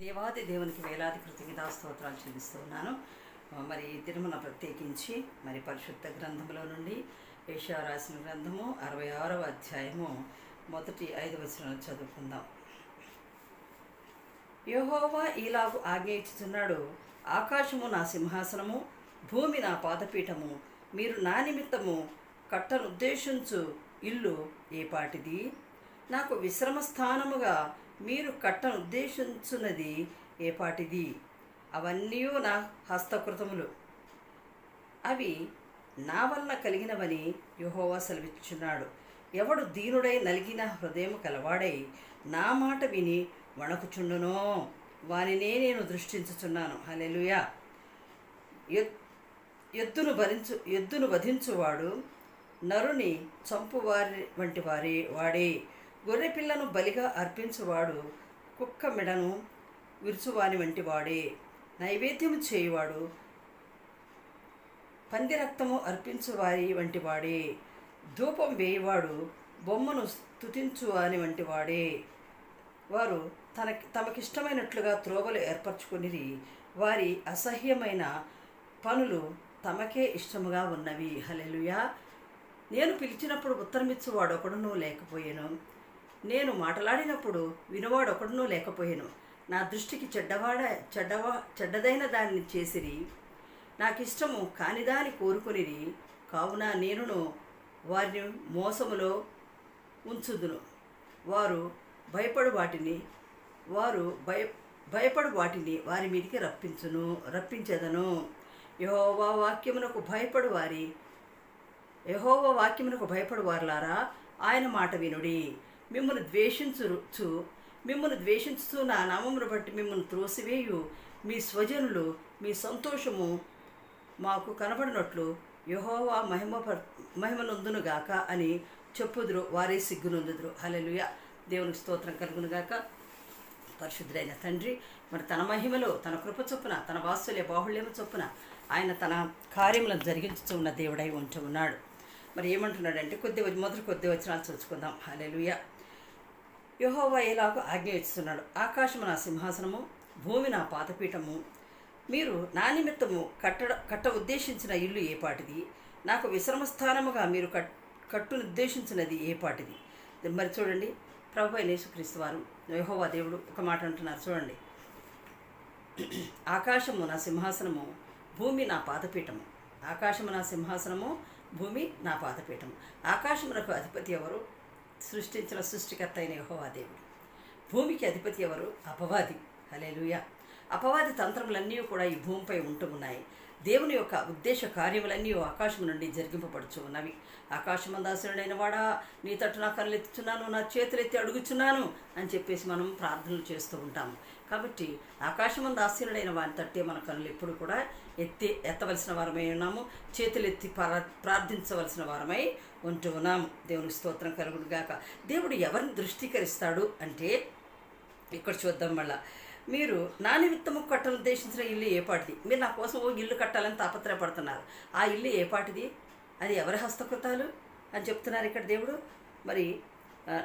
దేవాది దేవునికి వేలాది కృతజ్ఞతా స్తోత్రాలు చెల్లిస్తున్నాను. మరి తిరుమల ప్రత్యేకించి మరి పరిశుద్ధ గ్రంథంలో నుండి ఏషియా రాసిన గ్రంథము అరవై ఆరవ అధ్యాయము మొదటి ఐదు వచనాలు చదువుకుందాం. యహోవా ఈలాగు ఆజ్ఞయించుచున్నాడు ఆకాశము నా సింహాసనము భూమి నా పాదపీఠము మీరు నా నిమిత్తము కట్టనుద్దేశించు ఇల్లు ఏపాటిది? నాకు విశ్రమ స్థానముగా మీరు కట్టనుద్దేశించున్నది ఏపాటిది. అవన్నీ నా హస్తకృతములు. అవి నా వల్ల కలిగినవని యహోవా సెలవిచ్చున్నాడు ఎవడు దీనుడై నలిగిన హృదయం కలవాడై నా మాట విని వణకుచుండునో? వానినే నేను దృష్టించుచున్నాను. హలెలుయా ఎద్- ఎద్దును భరించు ఎద్దును వధించువాడు నరుని చంపువారి వంటి వారి వాడే. గొర్రెపిల్లను బలిగా అర్పించువాడు కుక్క మెడను విరుచువాని వంటి వాడే. నైవేద్యం చేయువాడు పంది రక్తము అర్పించు వారి వంటి వాడే. ధూపం వేయవాడు బొమ్మను స్తుతించు అని వంటి వాడే. వారు తన తమకిష్టమైనట్లుగా త్రోవలు ఏర్పరచుకుని వారి అసహ్యమైన పనులు తమకే ఇష్టముగా ఉన్నవి. హలెలుయా నేను పిలిచినప్పుడు ఉత్తరమిచ్చువాడు ఒకడును లేకపోయాను. నేను మాట్లాడినప్పుడు వినువాడు లేకపోయాను. నా దృష్టికి చెడ్డవాడ చెడ్డవా చెడ్డదైన దాన్ని చేసిరి. నాకు ఇష్టము కానిదాని కోరుకునిరి. కావున నేనును వారిని మోసములో ఉంచుదును. వారు భయపడు వాటిని వారు భయ భయపడు వాటిని వారి మీదికి రప్పించును రప్పించేదను. యహోవా వాక్యమునకు భయపడు వారి యహోవ వాక్యమునకు భయపడు వారులారా ఆయన మాట వినుడి. మిమ్మల్ని ద్వేషించుచు మిమ్మల్ని ద్వేషించుతూ నా నామమును బట్టి మిమ్మల్ని త్రోసివేయు. మీ స్వజనులు మీ సంతోషము మాకు కనబడినట్లు యహోవా మహిమ మహిమనందునుగాక అని చెప్పుదురు వారే సిగ్గునందుదురు. హలెలుయ దేవునికి స్తోత్రం కలుగునుగాక పరిశుద్ధుడైన తండ్రి మరి తన మహిమలో తన కృప చొప్పున తన వాత్సల్య బాహుళ్యము చొప్పున ఆయన తన కార్యములను జరిగించుతూ ఉన్న దేవుడై ఉంటూ ఉన్నాడు. మరి ఏమంటున్నాడంటే కొద్ది మొదటి కొద్ది వచనాలు చూసుకుందాం హల్లెలూయా. యహోవా ఎలాగో ఆజ్ఞ ఇస్తున్నాడు ఆకాశము నా సింహాసనము భూమి నా పాదపీఠము. మీరు నా నిమిత్తము కట్టడ కట్ట ఉద్దేశించిన ఇల్లు ఏపాటిది నాకు విశ్రమ స్థానముగా మీరు కట్ కట్టునుద్దేశించినది ఏపాటిది మరి చూడండి. ప్రభు అయిన యేసుక్రీస్తు వారు యహోవా దేవుడు ఒక మాట అంటున్నారు. చూడండి. ఆకాశము నా సింహాసనము భూమి నా పాదపీఠము. ఆకాశము నా సింహాసనము భూమి నా పాదపీఠము. ఆకాశమునకు అధిపతి ఎవరు? సృష్టించిన సృష్టికర్త అయిన యహోవాదేవుడు భూమికి అధిపతి ఎవరు? అపవాది. హలేలుయ అపవాది తంత్రములన్నీ కూడా ఈ భూమిపై ఉంటూ ఉన్నాయి. దేవుని యొక్క ఉద్దేశ కార్యములన్నీ ఆకాశం నుండి జరిగింపబడుచు ఉన్నవి ఆకాశమందాసుడైన వాడా నీ తట్టు నా కళ్ళు ఎత్తుచున్నాను నా చేతులెత్తి అడుగుచున్నాను అని చెప్పేసి మనం ప్రార్థనలు చేస్తూ ఉంటాము. కాబట్టి ఆకాశమందు ఆశీనుడైన వాని తట్టే మన కళ్ళు ఎప్పుడు కూడా ఎత్తి ఎత్తవలసిన వారమై ఉన్నాము. చేతులెత్తి ప్రా ప్రార్థించవలసిన వారమై ఉంటూ ఉన్నాము. దేవునికి స్తోత్రం కలుగుడుగాక దేవుడు ఎవరిని దృష్టికరిస్తాడు అంటే ఇక్కడ చూద్దాం మళ్ళీ. మీరు నా నిమిత్తము కట్టలు ఉద్దేశించిన ఇల్లు ఏపాటిది మీరు నా కోసం ఓ ఇల్లు కట్టాలని తాపత్రయపడుతున్నారు. ఆ ఇల్లు ఏపాటిది అది ఎవరి హస్తకృతాలు? అని చెప్తున్నారు ఇక్కడ దేవుడు. మరి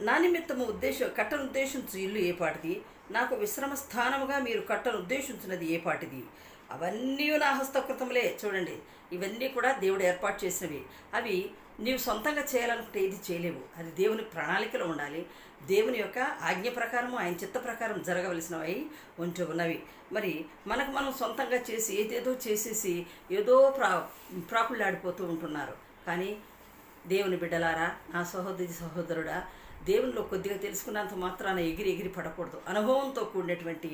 నా నిమిత్తము ఉద్దేశం కట్టను ఉద్దేశించు ఇల్లు ఏపాటిది నాకు విశ్రమ స్థానముగా మీరు కట్టను ఉద్దేశించినది ఏపాటిది అవన్నీ నా హస్తకృతములే. చూడండి ఇవన్నీ కూడా దేవుడు ఏర్పాటు చేసినవి. అవి నీవు సొంతంగా చేయాలనుకుంటే ఏది చేయలేవు. అది దేవుని ప్రణాళికలో ఉండాలి. దేవుని యొక్క ఆజ్ఞ ప్రకారము ఆయన చిత్త ప్రకారం జరగవలసినవి ఉంటూ ఉన్నవి. మరి మనకు మనం సొంతంగా చేసి ఏదేదో చేసేసి ఏదో ప్రా ప్రాకుళ్ళాడిపోతూ ఉంటున్నారు. కానీ దేవుని బిడ్డలారా నా సహోదరి సహోదరుడా దేవునిలో కొద్దిగా తెలుసుకున్నంత మాత్రాన ఎగిరి ఎగిరి పడకూడదు. అనుభవంతో కూడినటువంటి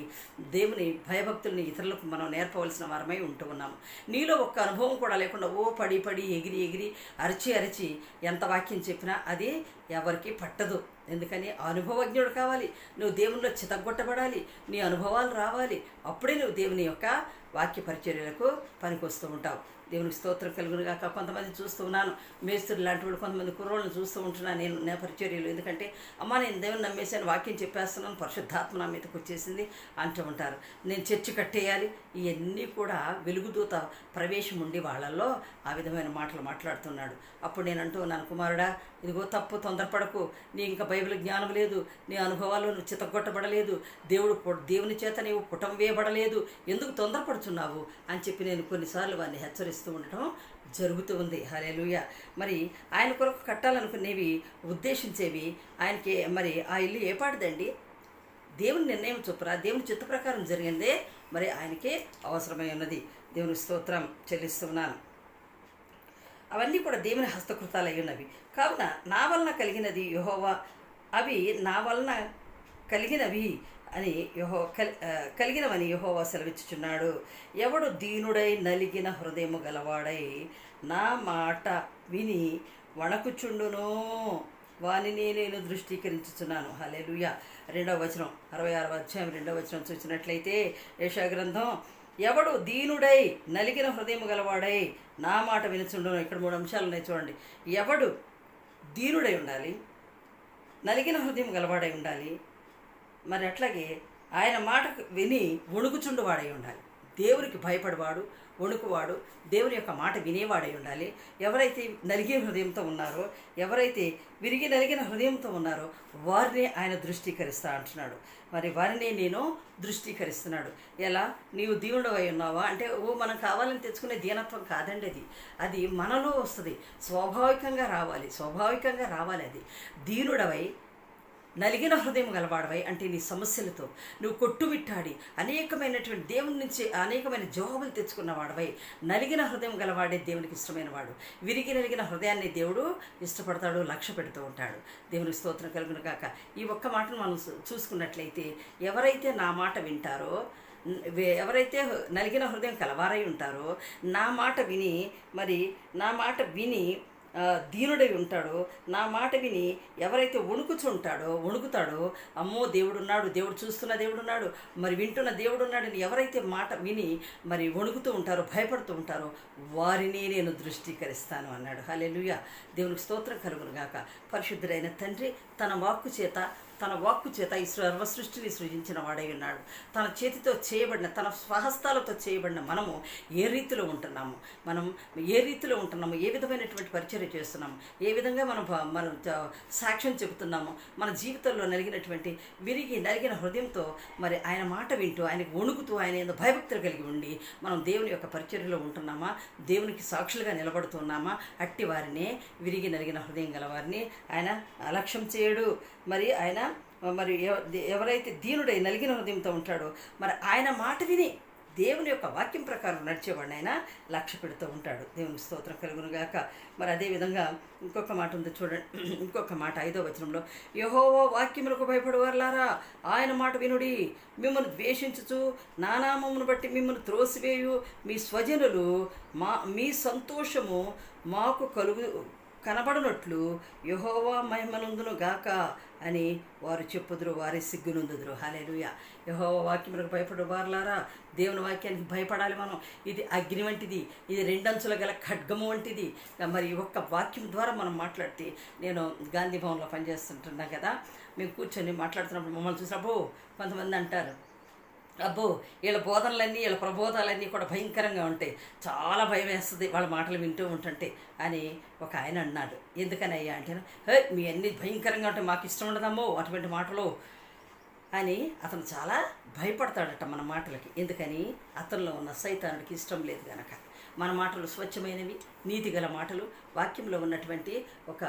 దేవుని భయభక్తుల్ని ఇతరులకు మనం నేర్పవలసిన వారమై ఉంటూ ఉన్నాము నీలో ఒక్క అనుభవం కూడా లేకుండా ఓ పడి పడి ఎగిరి ఎగిరి అరిచి అరిచి ఎంత వాక్యం చెప్పినా అది ఎవరికి పట్టదు. ఎందుకని అనుభవజ్ఞుడు కావాలి. నువ్వు దేవునిలో చితగొట్టబడాలి నీ అనుభవాలు రావాలి. అప్పుడే నువ్వు దేవుని యొక్క వాక్య పరిచర్యలకు పనికొస్తూ ఉంటావు. దేవునికి స్తోత్రం కలుగును కొంతమంది చూస్తూ ఉన్నాను. మేస్తులు లాంటి వాళ్ళు కొంతమంది కుర్రోళ్ళని చూస్తూ ఉంటున్నాను నేను నా పరిచర్యలు. ఎందుకంటే అమ్మ నేను దేవుని నమ్మేసాను వాక్యం చెప్పేస్తున్నాను. పరిశుద్ధాత్మ నా మీదకి వచ్చేసింది అంటూ ఉంటారు. నేను చర్చి కట్టేయాలి. ఇవన్నీ కూడా వెలుగుదూత ప్రవేశం ఉండి వాళ్ళల్లో ఆ విధమైన మాటలు మాట్లాడుతున్నాడు. అప్పుడు నేను అంటూ ఉన్నాను కుమారుడా ఇదిగో తప్పు తొందరపడకు. నీ ఇంకా బైబిల్ జ్ఞానం లేదు నీ అనుభవాలు నువ్వు చితగొట్టబడలేదు దేవుడు దేవుని చేత నీవు పుటం వేయబడలేదు ఎందుకు తొందరపడుతున్నావు అని చెప్పి నేను కొన్నిసార్లు వారిని హెచ్చరిస్తూ ఉండటం జరుగుతూ ఉంది. హలేలుయ మరి ఆయన కొరకు కట్టాలనుకునేవి ఉద్దేశించేవి ఆయనకి మరి ఆ ఇల్లు ఏ పాటిదండి? దేవుని నిర్ణయం చొప్పున దేవుని చిత్త ప్రకారం జరిగిందే మరి ఆయనకే అవసరమై ఉన్నది. దేవుని స్తోత్రం చెల్లిస్తున్నాను. అవన్నీ కూడా దేవుని హస్తకృతాలు అయి ఉన్నవి. కావున నా వలన కలిగినది యహోవా అవి నా వలన కలిగినవి అని యహో కల్ కలిగినవని యహోవా సెలవిచ్చుచున్నాడు. ఎవడు దీనుడై నలిగిన హృదయము గలవాడై నా మాట విని వణకుచుండును వానిని నేను దృష్టీకరించుచున్నాను. హలేలుయ రెండవ వచనం అరవై ఆరవ అధ్యాయం రెండవ వచనం చూసినట్లయితే యశాగ్రంథం ఎవడు దీనుడై నలిగిన హృదయం గలవాడై నా మాట వినుచుండును ఇక్కడ మూడు అంశాలు ఉన్నాయి చూడండి. ఎవడు దీనుడై ఉండాలి నలిగిన హృదయం గలవాడై ఉండాలి. మరి అట్లాగే ఆయన మాట విని వణుకుచుండువాడై ఉండాలి. దేవునికి భయపడవాడు వణుకువాడు దేవుని యొక్క మాట వినేవాడై ఉండాలి. ఎవరైతే నలిగిన హృదయంతో ఉన్నారో ఎవరైతే విరిగి నలిగిన హృదయంతో ఉన్నారో వారిని ఆయన దృష్టీకరిస్తా అంటున్నాడు. మరి వారిని నేను దృష్టీకరిస్తున్నాడు. ఎలా? నీవు దీవుడవై ఉన్నావా? అంటే ఓ మనం కావాలని తెచ్చుకునే దీనత్వం కాదండి అది. అది మనలో వస్తుంది. స్వాభావికంగా రావాలి. స్వాభావికంగా రావాలి అది. దీనుడవై నలిగిన హృదయం గలవాడవై అంటే నీ సమస్యలతో. నువ్వు కొట్టుమిట్టాడి అనేకమైనటువంటి దేవుని నుంచి అనేకమైన జవాబులు తెచ్చుకున్న వాడవై నలిగిన హృదయం గలవాడే దేవునికి ఇష్టమైన వాడు విరిగి నలిగిన హృదయాన్ని దేవుడు ఇష్టపడతాడు లక్ష్య పెడుతూ ఉంటాడు. దేవుని స్తోత్రం కలుగును కాక ఈ ఒక్క మాటను మనం చూసుకున్నట్లయితే ఎవరైతే నా మాట వింటారో ఎవరైతే నలిగిన హృదయం కలవారై ఉంటారో నా మాట విని మరి నా మాట విని దీనుడై ఉంటాడో నా మాట విని ఎవరైతే వణుకుచుంటాడో వణుకుతాడో అమ్మో దేవుడున్నాడు దేవుడు చూస్తున్న దేవుడున్నాడు మరి వింటున్న దేవుడున్నాడని ఎవరైతే మాట విని మరి వణుకుతూ ఉంటారో భయపడుతూ ఉంటారో వారిని నేను దృష్టీకరిస్తాను అన్నాడు. హల్లెలూయా. దేవునికి స్తోత్రం కలుగును గాక. పరిశుద్ధుడైన తండ్రి తన వాక్కు చేత తన వాక్కు చేత ఈ సర్వ సృష్టిని సృజించిన వాడై ఉన్నాడు. తన చేతితో చేయబడిన తన స్వహస్తాలతో చేయబడిన మనము ఏ రీతిలో ఉంటున్నాము? మనం ఏ రీతిలో ఉంటున్నాము? ఏ విధమైనటువంటి పరిచర్య చేస్తున్నాము? ఏ విధంగా మనం మనం సాక్ష్యం చెబుతున్నాము? మన జీవితంలో నలిగినటువంటి విరిగి నలిగిన హృదయంతో మరి ఆయన మాట వింటూ ఆయనకు వణుకుతూ ఆయన ఏదో భయభక్తులు కలిగి ఉండి మనం దేవుని యొక్క పరిచర్యలో ఉంటున్నామా? దేవునికి సాక్షులుగా నిలబడుతున్నామా అట్టి వారినే విరిగి నలిగిన హృదయం గల వారిని ఆయన అలక్ష్యం చేయడు. మరి ఆయన మరి ఎవ- ఎవరైతే దీనుడై నలిగిన హృదయంతో ఉంటాడో మరి ఆయన మాట విని దేవుని యొక్క వాక్యం ప్రకారం నడిచేవాడిని ఆయన లక్ష్య పెడుతూ ఉంటాడు. దేవుని స్తోత్రం కలుగును గాక. మరి అదేవిధంగా ఇంకొక మాట ఉంది చూడండి. ఇంకొక మాట ఐదో వచనంలో యహోవో వాక్యములకు భయపడవారులారా ఆయన మాట వినుడి. మిమ్మల్ని ద్వేషించుచు నానామమును బట్టి మిమ్మల్ని త్రోసివేయు. మీ స్వజనులు మా మీ సంతోషము మాకు కలుగు కనబడినట్లు యహోవా మహిమనందును గాక. అని వారు చెప్పుదురు వారి సిగ్గునందుదురు. హాలేలుయ యహో వాక్యములకు భయపడు వారులారా. దేవుని వాక్యానికి భయపడాలి మనం. ఇది అగ్ని వంటిది. ఇది రెండంచుల గల ఖడ్గము వంటిది. మరి ఒక్క వాక్యం ద్వారా మనం మాట్లాడితే నేను గాంధీ భవన్లో పనిచేస్తుంటున్నా కదా. మేము కూర్చొని మాట్లాడుతున్నప్పుడు మమ్మల్ని చూసినప్పుడు కొంతమంది అంటారు అబ్బో వీళ్ళ బోధనలన్నీ వీళ్ళ ప్రబోధాలన్నీ కూడా భయంకరంగా ఉంటాయి. చాలా భయం వేస్తుంది వాళ్ళ మాటలు వింటూ ఉంటుంటే అని ఒక ఆయన అన్నాడు. ఎందుకని అయ్యా అంటే హే మీ అన్ని భయంకరంగా ఉంటాయి మాకు ఇష్టం ఉండదమ్మో అటువంటి మాటలు అని అతను చాలా భయపడతాడట మన మాటలకి. ఎందుకని అతనిలో ఉన్న సైతానుడికి ఇష్టం లేదు గనక. మన మాటలు స్వచ్ఛమైనవి నీతిగల మాటలు వాక్యంలో ఉన్నటువంటి ఒక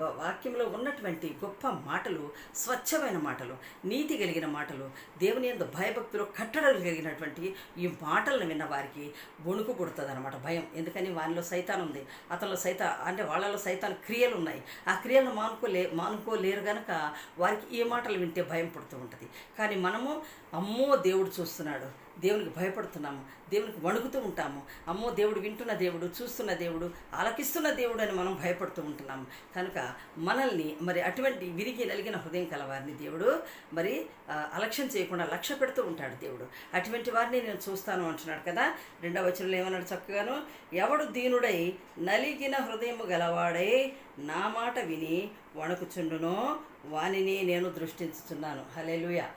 వాక్యంలో ఉన్నటువంటి గొప్ప మాటలు స్వచ్ఛమైన మాటలు నీతి కలిగిన మాటలు దేవుని ఎందు భయభక్తులు కట్టడలు కలిగినటువంటి ఈ మాటలను విన్న వారికి వణుకు కొడుతుంది అనమాట భయం. ఎందుకని? వానిలో సైతాన్ ఉంది. అతనిలో సైతా అంటే వాళ్ళలో సైతాన్ క్రియలు ఉన్నాయి. ఆ క్రియలను మానుకోలే మానుకోలేరు కనుక వారికి ఈ మాటలు వింటే భయం పుడుతూ ఉంటుంది. కానీ మనము అమ్మో దేవుడు చూస్తున్నాడు. దేవునికి భయపడుతున్నాము దేవునికి వణుకుతూ ఉంటాము. అమ్మో దేవుడు వింటున్న దేవుడు చూస్తున్న దేవుడు ఆలకిస్తున్న దేవుడు అని మనం భయపడుతూ ఉంటున్నాము. కనుక మనల్ని మరి అటువంటి విరిగి నలిగిన హృదయం కలవారిని దేవుడు మరి అలక్ష్యం చేయకుండా లక్ష్య పెడుతూ ఉంటాడు దేవుడు. అటువంటి వారిని నేను చూస్తాను అంటున్నాడు కదా. రెండవ వచనంలో ఏమన్నాడు చక్కగాను? ఎవడు దీనుడై నలిగిన హృదయము గలవాడై నా మాట విని వణుకుచుండునో వానిని నేను దృష్టించుచున్నాను. హల్లెలూయా!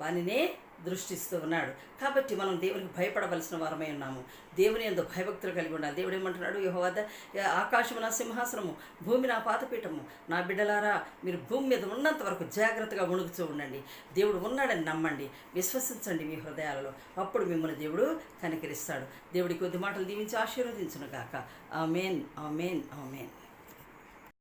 వానినే దృష్టిస్తూ ఉన్నాడు. కాబట్టి మనం దేవునికి భయపడవలసిన వారమై ఉన్నాము. దేవుని ఎందు భయభక్తులు కలిగి ఉండాలి. దేవుడు ఏమంటున్నాడు? యెహోవా ఆకాశము నా సింహాసనము భూమి నా పాతపీఠము నా బిడ్డలారా మీరు భూమి మీద ఉన్నంత వరకు జాగ్రత్తగా ఉణుగుతూ ఉండండి. దేవుడు ఉన్నాడని నమ్మండి. విశ్వసించండి మీ హృదయాలలో. అప్పుడు మిమ్మల్ని దేవుడు కనికరిస్తాడు. దేవుడి కొద్ది మాటలు దీవించి ఆశీర్వదించును గాక. Amen amen amen.